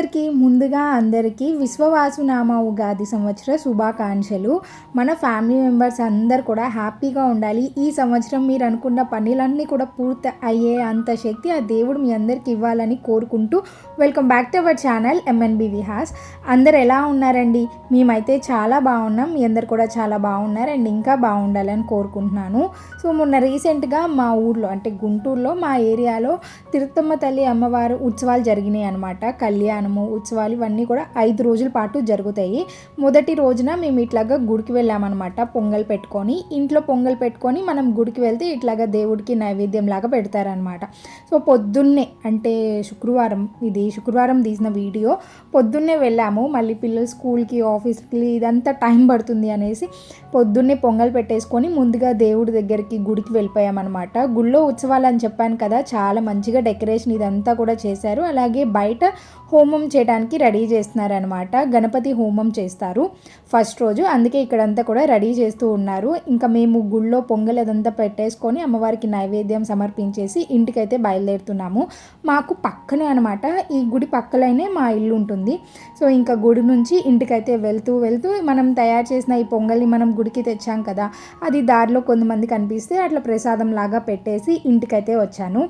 Hello అండి అందరికీ ముందుగా అందరికీ విశ్వవాసునామ ఉగాది సంవత్సర శుభాకాంక్షలు. మన ఫ్యామిలీ మెంబర్స్ అందరు కూడా హ్యాపీగా ఉండాలి. ఈ సంవత్సరం మీరు అనుకున్న పనులన్నీ కూడా పూర్తి అయ్యే అంత శక్తి ఆ దేవుడు మీ అందరికి ఇవ్వాలని కోరుకుంటూ welcome back to our channel MNB Vihas అందరు ఎలా ఉన్నారండి? మేమైతే చాలా బాగున్నాం. మీ అందరు కూడా చాలా బాగున్నారు అండ్ ఇంకా బాగుండాలని కోరుకుంటున్నాను. సో మొన్న రీసెంట్గా మా ఊర్లో అంటే గుంటూరులో మా ఏరియాలో తిరుత్తమ్మ తల్లి అమ్మవారు ఉత్సవాలు జరిగినాయి అనమాట కళ్యాణము ఉత్సవాలు ఇవన్నీ కూడా ఐదు రోజుల పాటు జరుగుతాయి. మొదటి రోజున మేము ఇట్లాగా గుడికి వెళ్ళామన్నమాట పొంగల్ పెట్టుకొని. ఇంట్లో పొంగల్ పెట్టుకొని మనం గుడికి వెళ్తే ఇట్లాగా దేవుడికి నైవేద్యం లాగా పెడతారనమాట సో పొద్దున్నే అంటే శుక్రవారం ఇది శుక్రవారం తీసిన వీడియో. పొద్దున్నే వెళ్ళాము మళ్ళీ పిల్లలు స్కూల్కి ఆఫీస్కి ఇదంతా టైం పడుతుంది అనేసి పొద్దున్నే పొంగల్ పెట్టేసుకొని ముందుగా దేవుడి దగ్గరికి గుడికి వెళ్ళిపోయామన్నమాట. గుళ్ళో ఉత్సవాలు అని చెప్పాను కదా చాలా మంచిగా డెకరేషన్ ఇదంతా కూడా చేశారు. అలాగే బయట హోమం చేయడానికి రెడీ చేస్తున్నారనమాట గణపతి హోమం చేస్తారు ఫస్ట్ రోజు. అందుకే ఇక్కడంతా కూడా రెడీ చేస్తూ ఉన్నారు. ఇంకా మేము గుళ్ళో పొంగల్ అదంతా పెట్టేసుకొని అమ్మవారికి నైవేద్యం సమర్పించేసి ఇంటికైతే బయలుదేరుతున్నాము. మాకు పక్కనే అనమాట ఈ గుడి పక్కలైనే మా ఇల్లు ఉంటుంది. సో ఇంకా గుడి నుంచి ఇంటికైతే వెళ్తూ వెళ్తూ మనం తయారు చేసిన ఈ పొంగల్ని మనం గుడికి తెచ్చాం కదా అది దారిలో కొంతమంది కనిపిస్తే అట్లా ప్రసాదం లాగా పెట్టేసి ఇంటికైతే వచ్చాను.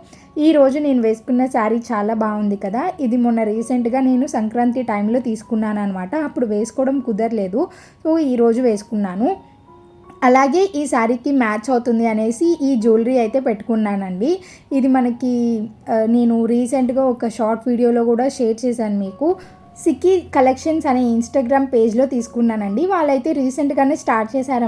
ఈ రోజు నేను వేసుకున్న శారీ చాలా బాగుంది కదా. ఇది మొన్న రీసెంట్గా నేను సంక్రాంతి టైంలో తీసుకున్నాను అనమాట అప్పుడు వేసుకోవడం కుదరలేదు. సో ఈరోజు వేసుకున్నాను. అలాగే ఈ శారీకి మ్యాచ్ అవుతుంది అనేసి ఈ జ్యువెలరీ అయితే పెట్టుకున్నానండి. ఇది మనకి నేను రీసెంట్గా ఒక షార్ట్ వీడియోలో కూడా షేర్ చేశాను మీకు. సిక్కీ కలెక్షన్స్ అనే ఇన్స్టాగ్రామ్ పేజ్లో తీసుకున్నానండి. వాళ్ళైతే రీసెంట్గానే స్టార్ట్ చేశారు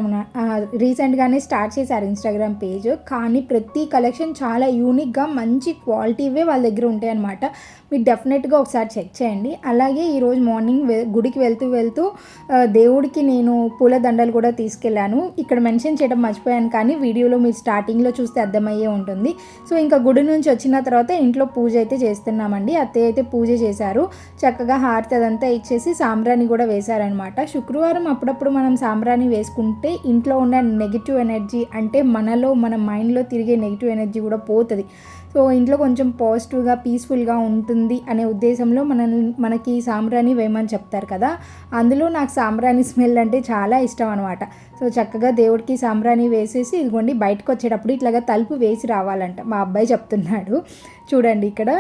రీసెంట్గానే స్టార్ట్ చేశారు ఇన్స్టాగ్రామ్ పేజ్ కానీ ప్రతి కలెక్షన్ చాలా యూనిక్గా మంచి క్వాలిటీవే వాళ్ళ దగ్గర ఉంటాయి అనమాట మీరు డెఫినెట్గా ఒకసారి చెక్ చేయండి. అలాగే ఈరోజు మార్నింగ్ గుడికి వెళ్తూ వెళ్తూ దేవుడికి నేను పూల దండలు కూడా తీసుకెళ్ళాను. ఇక్కడ మెన్షన్ చేయడం మర్చిపోయాను కానీ వీడియోలో మీరు స్టార్టింగ్లో చూస్తే అర్థమయ్యే ఉంటుంది. సో ఇంకా గుడి నుంచి వచ్చిన తర్వాత ఇంట్లో పూజ అయితే చేస్తున్నామండి. అత్తయ్య అయితే పూజ చేశారు. చక్కగా హారతి అదంతా ఇచ్చేసి సాంబ్రాణి కూడా వేశారనమాట శుక్రవారం అప్పుడప్పుడు మనం సాంబ్రాణి వేసుకుంటే ఇంట్లో ఉన్న నెగిటివ్ ఎనర్జీ అంటే మనలో మన మైండ్లో తిరిగే నెగిటివ్ ఎనర్జీ కూడా పోతుంది. సో ఇంట్లో కొంచెం పాజిటివ్గా పీస్ఫుల్గా ఉంటుంది అనే ఉద్దేశంలో మన మనకి సాంబ్రాణి వేయమని చెప్తారు కదా అందులో నాకు సాంబ్రాణి స్మెల్ అంటే చాలా ఇష్టం అనమాట సో చక్కగా దేవుడికి సాంబ్రాణి వేసేసి ఇదిగోండి బయటకు వచ్చేటప్పుడు ఇట్లాగా తలుపు వేసి రావాలంట మా అబ్బాయి చెప్తున్నాడు. చూడండి ఇక్కడ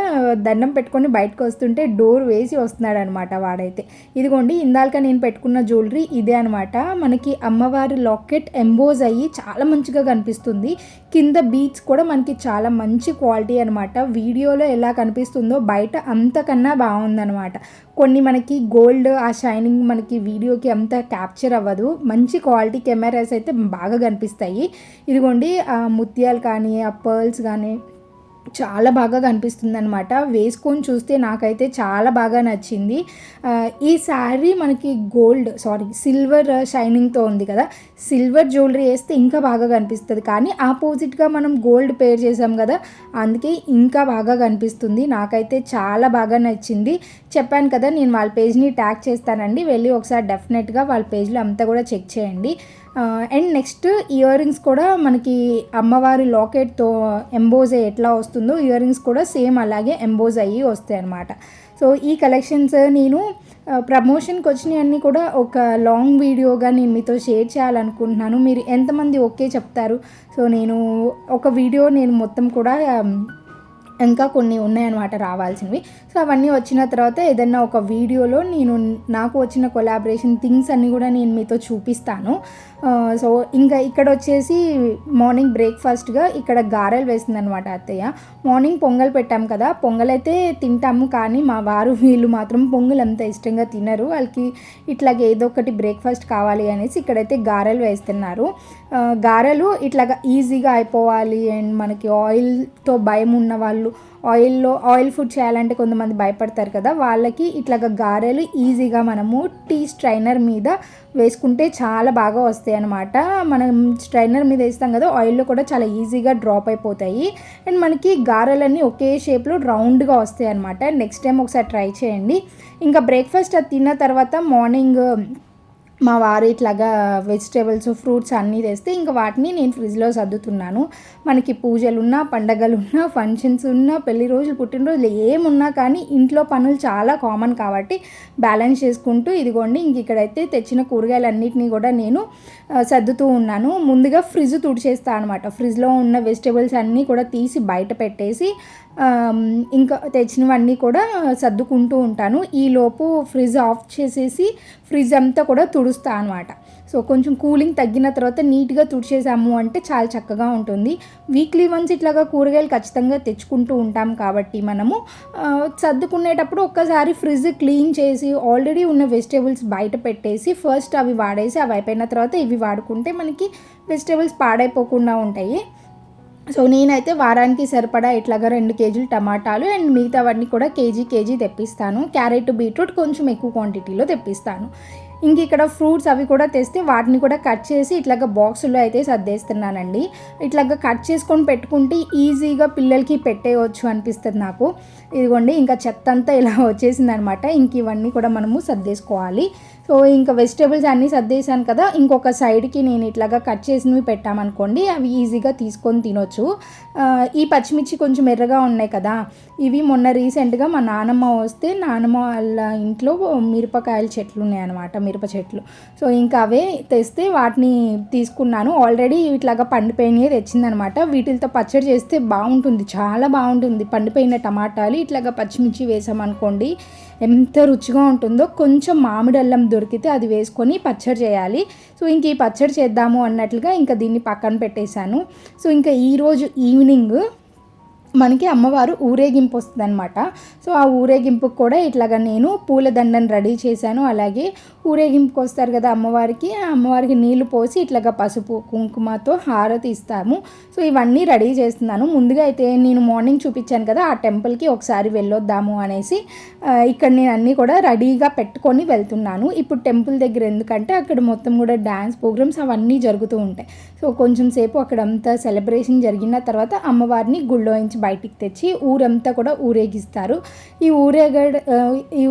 దండం పెట్టుకొని బయటకు వస్తుంటే డోర్ వేసి వస్తున్నాడు అనమాట వాడైతే. ఇదిగోండి ఇందాక నేను పెట్టుకున్న జ్యువెలరీ ఇదే అనమాట. మనకి అమ్మవారి లాకెట్ ఎంబోజ్ అయ్యి చాలా మంచిగా కనిపిస్తుంది. కింద బీట్స్ కూడా మనకి చాలా మంచి క్వాలిటీ అనమాట. వీడియోలో ఎలా కనిపిస్తుందో బయట అంతకన్నా బాగుందనమాట. కొన్ని మనకి గోల్డ్ ఆ షైనింగ్ మనకి వీడియోకి అంత క్యాప్చర్ అవ్వదు. మంచి క్వాలిటీ కెమెరాస్ అయితే బాగా కనిపిస్తాయి. ఇదిగోండి ఆ ముత్యాలు కానీ ఆ పర్ల్స్ కానీ చాలా బాగా కనిపిస్తుంది అనమాట వేసుకొని చూస్తే నాకైతే చాలా బాగా నచ్చింది. ఈ శారీ మనకి గోల్డ్ సారీ సిల్వర్ షైనింగ్తో ఉంది కదా. సిల్వర్ జ్యువెలరీ వేస్తే ఇంకా బాగా కనిపిస్తుంది. కానీ ఆపోజిట్గా మనం గోల్డ్ పేర్ చేసాం కదా అందుకే ఇంకా బాగా కనిపిస్తుంది. నాకైతే చాలా బాగా నచ్చింది. చెప్పాను కదా నేను వాళ్ళ పేజ్ని ట్యాగ్ చేస్తానండి. వెళ్ళి ఒకసారి డెఫినెట్గా వాళ్ళ పేజ్లో అంతా కూడా చెక్ చేయండి. అండ్ నెక్స్ట్ ఇయర్ రింగ్స్ కూడా మనకి అమ్మవారి లాకెట్తో ఎంబోజ్ ఎట్లా వస్తుందో ఇయర్ రింగ్స్ కూడా సేమ్ అలాగే ఎంబోజ్ అయ్యి వస్తాయి అన్నమాట. సో ఈ కలెక్షన్స్ నేను ప్రమోషన్కి వచ్చినవన్నీ కూడా ఒక లాంగ్ వీడియోగా నేను మీతో షేర్ చేయాలనుకుంటున్నాను. మీరు ఎంతమంది ఓకే చెప్తారు? సో నేను ఒక వీడియో నేను మొత్తం కూడా ఇంకా కొన్ని ఉన్నాయన్నమాట రావాల్సినవి. సో అవన్నీ వచ్చిన తర్వాత ఏదైనా ఒక వీడియోలో నేను నాకు వచ్చిన కొలాబరేషన్ థింగ్స్ అన్నీ కూడా నేను మీతో చూపిస్తాను. సో ఇంకా ఇక్కడ వచ్చేసి మార్నింగ్ బ్రేక్ఫాస్ట్గా ఇక్కడ గారెలు వేసింది అనమాట అత్తయ్య. మార్నింగ్ పొంగల్ పెట్టాం కదా పొంగల్ అయితే తింటాము కానీ మా వారు వీళ్ళు మాత్రం పొంగల్ అంత ఇష్టంగా తినరు. వాళ్ళకి ఇట్లాగ ఏదో ఒకటి బ్రేక్ఫాస్ట్ కావాలి అనేసి ఇక్కడైతే గారెలు వేస్తున్నారు. గారెలు ఇట్లాగా ఈజీగా అయిపోవాలి అండ్ మనకి ఆయిల్తో భయం ఉన్న వాళ్ళు ఆయిల్లో ఆయిల్ ఫుడ్ చేయాలంటే కొంతమంది భయపడతారు కదా. వాళ్ళకి ఇట్లాగ గారెలు ఈజీగా మనము టీ స్ట్రైనర్ మీద వేసుకుంటే చాలా బాగా వస్తాయి అనమాట మనం స్ట్రైనర్ మీద వేస్తాం కదా ఆయిల్లో కూడా చాలా ఈజీగా డ్రాప్ అయిపోతాయి. అండ్ మనకి గారెలన్నీ ఒకే షేప్లో రౌండ్గా వస్తాయి అనమాట నెక్స్ట్ టైం ఒకసారి ట్రై చేయండి. ఇంకా బ్రేక్ఫాస్ట్ అది తిన్న తర్వాత మార్నింగ్ మా వారు ఇట్లాగా వెజిటేబుల్స్ ఫ్రూట్స్ అన్నీ తెస్తే ఇంకా వాటిని నేను ఫ్రిడ్జ్లో సర్దుతున్నాను. మనకి పూజలున్నా పండగలున్నా ఫంక్షన్స్ ఉన్నా పెళ్ళి రోజులు పుట్టినరోజులు ఏమున్నా కానీ ఇంట్లో పనులు చాలా కామన్ కాబట్టి బ్యాలెన్స్ చేసుకుంటూ ఇదిగోండి ఇంక ఇక్కడైతే తెచ్చిన కూరగాయలన్నిటినీ కూడా నేను సర్దుతూ ఉన్నాను. ముందుగా ఫ్రిడ్జ్ తుడిచేస్తాను అనమాట ఫ్రిడ్జ్లో ఉన్న వెజిటేబుల్స్ అన్నీ కూడా తీసి బయట పెట్టేసి ఇంకా తెచ్చినవన్నీ కూడా సర్దుకుంటూ ఉంటాను. ఈలోపు ఫ్రిడ్జ్ ఆఫ్ చేసేసి ఫ్రిడ్జ్ అంతా కూడా తుడు తుడుస్తా అనమాట సో కొంచెం కూలింగ్ తగ్గిన తర్వాత నీట్గా తుడిచేసాము అంటే చాలా చక్కగా ఉంటుంది. వీక్లీ వన్స్ ఇట్లాగా కూరగాయలు ఖచ్చితంగా తెచ్చుకుంటూ ఉంటాం కాబట్టి మనము సర్దుకునేటప్పుడు ఒక్కసారి ఫ్రిడ్జ్ క్లీన్ చేసి ఆల్రెడీ ఉన్న వెజిటేబుల్స్ బయట పెట్టేసి ఫస్ట్ అవి వాడేసి అవి అయిపోయిన తర్వాత ఇవి వాడుకుంటే మనకి వెజిటేబుల్స్ పాడైపోకుండా ఉంటాయి. సో నేనైతే వారానికి సరిపడా ఇట్లాగా రెండు కేజీలు టమాటాలు అండ్ మిగతావన్నీ కూడా కేజీ కేజీ తెప్పిస్తాను. క్యారెట్ బీట్రూట్ కొంచెం ఎక్కువ క్వాంటిటీలో తెప్పిస్తాను. ఇంక ఇక్కడ ఫ్రూట్స్ అవి కూడా తెస్తే వాటిని కూడా కట్ చేసి ఇట్లాగా బాక్సుల్లో అయితే సర్దేస్తున్నానండి. ఇట్లాగా కట్ చేసుకొని పెట్టుకుంటే ఈజీగా పిల్లలకి పెట్టేయవచ్చు అనిపిస్తుంది నాకు. ఇదిగోండి ఇంకా చెత్త అంతా ఇలా వచ్చేసింది అనమాట ఇంక ఇవన్నీ కూడా మనము సర్దేసుకోవాలి. సో ఇంకా వెజిటేబుల్స్ అన్నీ సర్దేశాను కదా ఇంకొక సైడ్కి నేను ఇట్లాగా కట్ చేసినవి పెట్టామనుకోండి అవి ఈజీగా తీసుకొని తినొచ్చు. ఈ పచ్చిమిర్చి కొంచెం ఎర్రగా ఉన్నాయి కదా ఇవి మొన్న రీసెంట్గా మా నానమ్మ వస్తే నానమ్మ వాళ్ళ ఇంట్లో మిరపకాయల చెట్లు ఉన్నాయి అనమాట మిరప చెట్లు. సో ఇంకా అవే తెస్తే వాటిని తీసుకున్నాను. ఆల్రెడీ ఇట్లాగా పండిపోయినవి తెచ్చిందనమాట వీటితో పచ్చడి చేస్తే బాగుంటుంది చాలా బాగుంటుంది. పండిపోయిన టమాటాలు ఇట్లాగా పచ్చిమిర్చి వేసామనుకోండి ఎంత రుచిగా ఉంటుందో కొంచెం మామిడి అల్లం దొరికితే అది వేసుకొని పచ్చడి చేయాలి. సో ఇంక ఈ పచ్చడి చేద్దాము అన్నట్లుగా ఇంకా దీన్ని పక్కన పెట్టేశాను. సో ఇంకా ఈరోజు ఈవినింగ్ మనకి అమ్మవారు ఊరేగింపు వస్తుంది అనమాట సో ఆ ఊరేగింపుకు కూడా ఇట్లాగా నేను పూలదండను రెడీ చేశాను. అలాగే ఊరేగింపుకి వస్తారు కదా అమ్మవారికి. ఆ అమ్మవారికి నీళ్ళు పోసి ఇట్లాగా పసుపు కుంకుమతో హారతి ఇస్తాము. సో ఇవన్నీ రెడీ చేస్తున్నాను. ముందుగా అయితే నేను మార్నింగ్ చూపించాను కదా ఆ టెంపుల్కి ఒకసారి వెళ్ళొద్దాము అనేసి ఇక్కడ నేను అన్నీ కూడా రెడీగా పెట్టుకొని వెళ్తున్నాను. ఇప్పుడు టెంపుల్ దగ్గర ఎందుకంటే అక్కడ మొత్తం కూడా డ్యాన్స్ ప్రోగ్రామ్స్ అవన్నీ జరుగుతూ ఉంటాయి. సో కొంచెం సేపు అక్కడ అంతా సెలబ్రేషన్ జరిగిన తర్వాత అమ్మవారిని గుళ్ళోంచి బయటికి తెచ్చి ఊరంతా కూడా ఊరేగిస్తారు. ఈ ఊరేగడ ఈ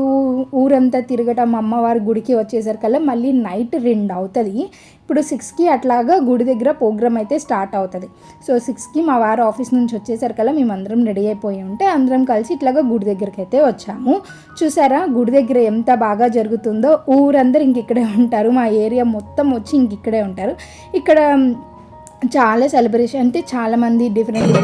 ఊరంతా తిరగటం అమ్మవారి గుడికి వచ్చేసరికల్లా మళ్ళీ నైట్ రెండు అవుతుంది. ఇప్పుడు సిక్స్కి అట్లాగా గుడి దగ్గర ప్రోగ్రామ్ అయితే స్టార్ట్ అవుతుంది. సో సిక్స్కి మా వారు ఆఫీస్ నుంచి వచ్చేసరికల్లా మేము అందరం రెడీ అయిపోయి ఉంటే అందరం కలిసి ఇట్లాగా గుడి దగ్గరికి అయితే వచ్చాము. చూసారా? గుడి దగ్గర ఎంత బాగా జరుగుతుందో ఊరందరూ ఇంక ఇక్కడే ఉంటారు. మా ఏరియా మొత్తం వచ్చి ఇంక ఇక్కడే ఉంటారు. ఇక్కడ చాలా సెలబ్రేషన్ అంటే చాలా మంది డిఫరెంట్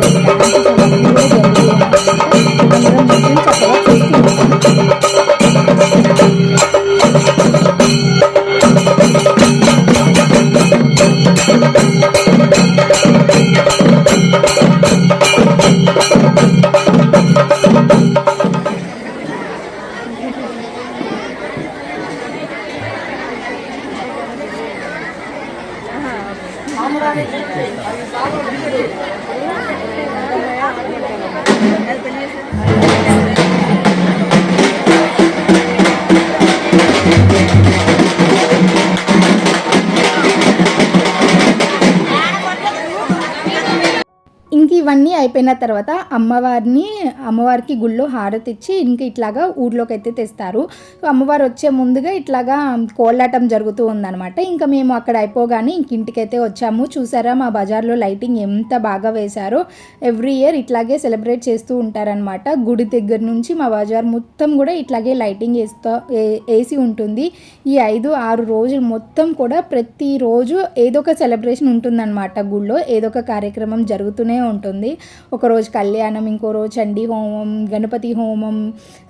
అయిపోయిన తర్వాత అమ్మవారిని అమ్మవారికి గుళ్ళో హారతి ఇచ్చి ఇంక ఇట్లాగా ఊర్లోకి అయితే తెస్తారు. సో అమ్మవారు వచ్చే ముందుగా ఇట్లాగా కోలాటం జరుగుతూ ఉందన్నమాట. ఇంకా మేము అక్కడ అయిపోగానే ఇంక ఇంటికైతే వచ్చాము. చూసారా మా బజార్లో లైటింగ్ ఎంత బాగా వేశారో. ఎవ్రీ ఇయర్ ఇట్లాగే సెలబ్రేట్ చేస్తూ ఉంటారనమాట గుడి దగ్గర నుంచి మా బజార్ మొత్తం కూడా ఇట్లాగే లైటింగ్ వేస్తా ఏ- వేసి ఉంటుంది. ఈ ఐదు ఆరు రోజులు మొత్తం కూడా ప్రతిరోజు ఏదో ఒక సెలబ్రేషన్ ఉంటుందన్నమాట గుళ్ళో. ఏదో ఒక కార్యక్రమం జరుగుతూనే ఉంటుంది. ఒకరోజు కళ్యాణం ఇంకో రోజు చండీ హోమం గణపతి హోమం.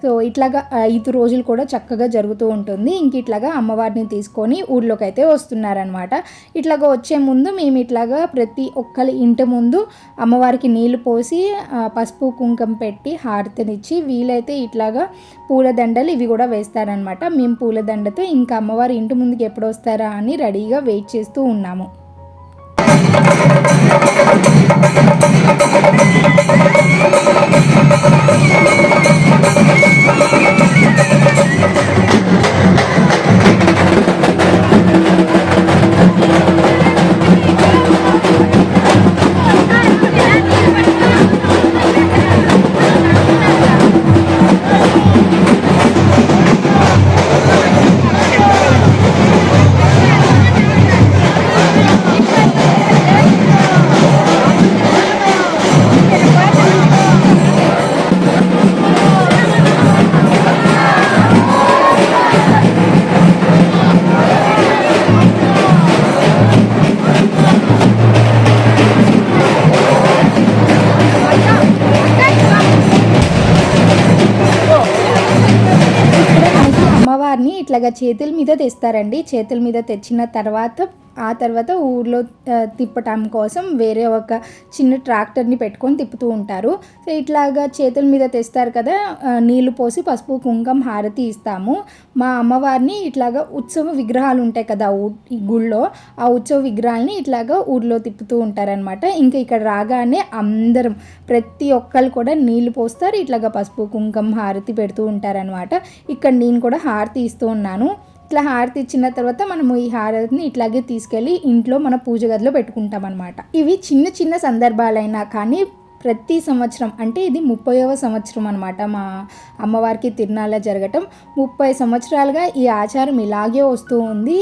సో ఇట్లాగా ఐదు రోజులు కూడా చక్కగా జరుగుతూ ఉంటుంది. ఇంక ఇట్లాగా అమ్మవారిని తీసుకొని ఊళ్ళోకి అయితే వస్తున్నారనమాట ఇట్లాగా వచ్చే ముందు మేము ఇట్లాగా ప్రతి ఒక్కరి ఇంటి ముందు అమ్మవారికి నీళ్ళు పోసి పసుపు కుంకం పెట్టి హారతినిచ్చి వీలైతే ఇట్లాగా పూలదండలు ఇవి కూడా వేస్తారనమాట మేము పూలదండతో ఇంకా అమ్మవారి ఇంటి ముందుకు ఎప్పుడు వస్తారా అని రెడీగా వెయిట్ చేస్తూ ఉన్నాము. Thank you. ఇలాగ చేతుల మీద తెస్తారండి. చేతుల మీద తెచ్చిన తర్వాత ఆ తర్వాత ఊర్లో తిప్పటం కోసం వేరే ఒక చిన్న ట్రాక్టర్ని పెట్టుకొని తిప్పుతూ ఉంటారు. సో ఇట్లాగా చేతుల మీద తెస్తారు కదా నీళ్ళు పోసి పసుపు కుంకం హారతి ఇస్తాము. మా అమ్మవారిని ఇట్లాగా ఉత్సవ విగ్రహాలు ఉంటాయి కదా ఊ- ఈ గుళ్ళో ఆ ఉత్సవ విగ్రహాలని ఇట్లాగా ఊర్లో తిప్పుతూ ఉంటారనమాట ఇంకా ఇక్కడ రాగానే అందరం ప్రతి ఒక్కరు కూడా నీళ్ళు పోస్తారు ఇట్లాగా పసుపు కుంకం హారతి పెడుతూ ఉంటారనమాట ఇక్కడ నేను కూడా హారతి ఇస్తూ ఉన్నాను. ఇట్లా హారతి ఇచ్చిన తర్వాత మనము ఈ హారతిని ఇట్లాగే తీసుకెళ్ళి ఇంట్లో మన పూజ గదిలో పెట్టుకుంటాం అనమాట ఇవి చిన్న చిన్న సందర్భాలైనా కానీ ప్రతి సంవత్సరం అంటే ఇది ముప్పైవ సంవత్సరం అనమాట మా అమ్మవారికి తిరునాళ్ళ జరగటం. ముప్పై సంవత్సరాలుగా ఈ ఆచారం ఇలాగే వస్తూ ఉంది.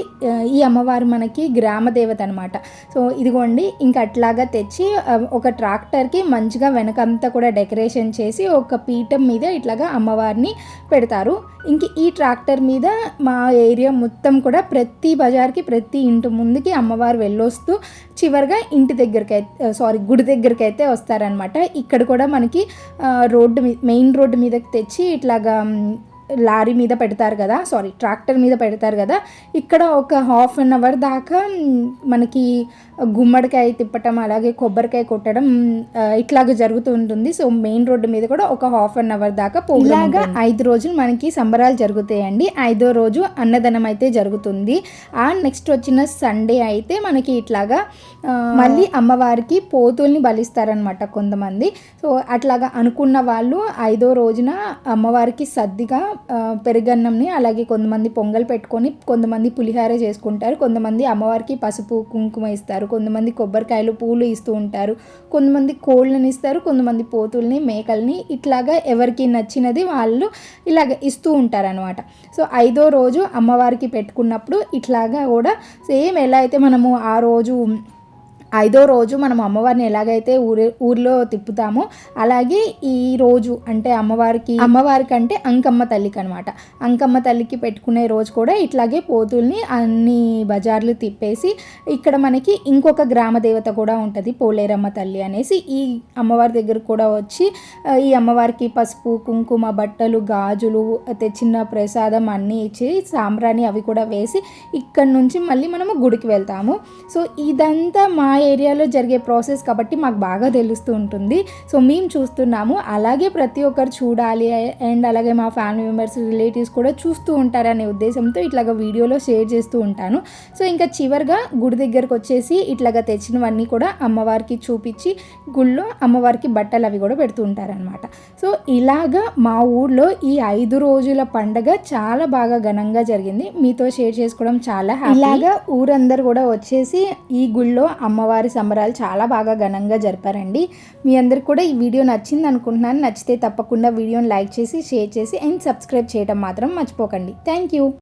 ఈ అమ్మవారు మనకి గ్రామ దేవత అనమాట సో ఇదిగోండి ఇంకా అట్లాగా తెచ్చి ఒక ట్రాక్టర్కి మంచిగా వెనకంతా కూడా డెకరేషన్ చేసి ఒక పీఠం మీద ఇట్లాగా అమ్మవారిని పెడతారు. ఇంక ఈ ట్రాక్టర్ మీద మా ఏరియా మొత్తం కూడా ప్రతి బజార్కి ప్రతి ఇంటి ముందుకి అమ్మవారు వెళ్ళొస్తూ చివరిగా ఇంటి దగ్గరికి అయితే సారీ గుడి దగ్గరికి అయితే వస్తారనమాట ఇక్కడ కూడా మనకి రోడ్డు మెయిన్ రోడ్డు మీదకి తెచ్చి ఇట్లాగా లారీ మీద పెడతారు కదా సారీ ట్రాక్టర్ మీద పెడతారు కదా ఇక్కడ ఒక హాఫ్ అన్ అవర్ దాకా మనకి గుమ్మడికాయ తిప్పటం అలాగే కొబ్బరికాయ కొట్టడం ఇట్లాగ జరుగుతూ ఉంటుంది. సో మెయిన్ రోడ్డు మీద కూడా ఒక హాఫ్ అన్ అవర్ దాకా ఇలాగా ఐదు రోజులు మనకి సంబరాలు జరుగుతాయండి. ఐదో రోజు అన్నదానం అయితే జరుగుతుంది. ఆ నెక్స్ట్ వచ్చిన సండే అయితే మనకి ఇట్లాగా మళ్ళీ అమ్మవారికి పోతుల్ని బలిస్తారనమాట కొంతమంది. సో అట్లాగా అనుకున్న వాళ్ళు ఐదో రోజున అమ్మవారికి సద్దిగా ఆ, పెరుగన్నంని అలాగే కొంతమంది పొంగల్ పెట్టుకొని కొంతమంది పులిహార చేసుకుంటారు. కొంతమంది అమ్మవారికి పసుపు కుంకుమ ఇస్తారు. కొంతమంది కొబ్బరికాయలు పూలు ఇస్తూ ఉంటారు. కొంతమంది కోళ్ళని ఇస్తారు. కొంతమంది పోతుల్ని మేకల్ని ఇట్లాగా ఎవరికి నచ్చినది వాళ్ళు ఇలాగ ఇస్తూ ఉంటారనమాట సో ఐదో రోజు అమ్మవారికి పెట్టుకున్నప్పుడు ఇట్లాగా కూడా సేమ్ ఎలా అయితే మనము ఆ రోజు ఐదో రోజు మనం అమ్మవారిని ఎలాగైతే ఊరే ఊర్లో తిప్పుతామో అలాగే ఈ రోజు అంటే అమ్మవారికి అమ్మవారికి అంటే అంకమ్మ తల్లికి అనమాట అంకమ్మ తల్లికి పెట్టుకునే రోజు కూడా ఇట్లాగే పోతుల్ని అన్ని బజార్లు తిప్పేసి ఇక్కడ మనకి ఇంకొక గ్రామ దేవత కూడా ఉంటుంది పోలేరమ్మ తల్లి అనేసి. ఈ అమ్మవారి దగ్గర కూడా వచ్చి ఈ అమ్మవారికి పసుపు కుంకుమ బట్టలు గాజులు తెచ్చిన ప్రసాదం అన్నీ ఇచ్చి సాంబ్రాణి అవి కూడా వేసి ఇక్కడ నుంచి మళ్ళీ మనము గుడికి వెళ్తాము. సో ఇదంతా మా ఏరియాలో జరిగే ప్రాసెస్ కాబట్టి మాకు బాగా తెలుస్తూ ఉంటుంది. సో మేము చూస్తున్నాము. అలాగే ప్రతి ఒక్కరు చూడాలి. అండ్ అలాగే మా ఫ్యామిలీ మెంబర్స్ రిలేటివ్స్ కూడా చూస్తూ ఉంటారనే ఉద్దేశంతో ఇట్లాగ వీడియోలో షేర్ చేస్తూ ఉంటాను. సో ఇంకా చివరిగా గుడి దగ్గరకు వచ్చేసి ఇట్లాగ తెచ్చినవన్నీ కూడా అమ్మవారికి చూపించి గుళ్ళో అమ్మవారికి బట్టలు అవి కూడా పెడుతూ ఉంటారనమాట సో ఇలాగా మా ఊర్లో ఈ ఐదు రోజుల పండగ చాలా బాగా ఘనంగా జరిగింది. మీతో షేర్ చేసుకోవడం చాలా happy. ఇలాగా ఊరందరూ కూడా వచ్చేసి ఈ గుళ్ళో అమ్మవారి సంబరాలు చాలా బాగా ఘనంగా జరిపారండి. మీ అందరికి కూడా ఈ వీడియో నచ్చింది అనుకుంటున్నాను. నచ్చితే తప్పకుండా వీడియోని లైక్ చేసి షేర్ చేసి అండ్ సబ్స్క్రైబ్ చేయడం మాత్రం మర్చిపోకండి. Thank you.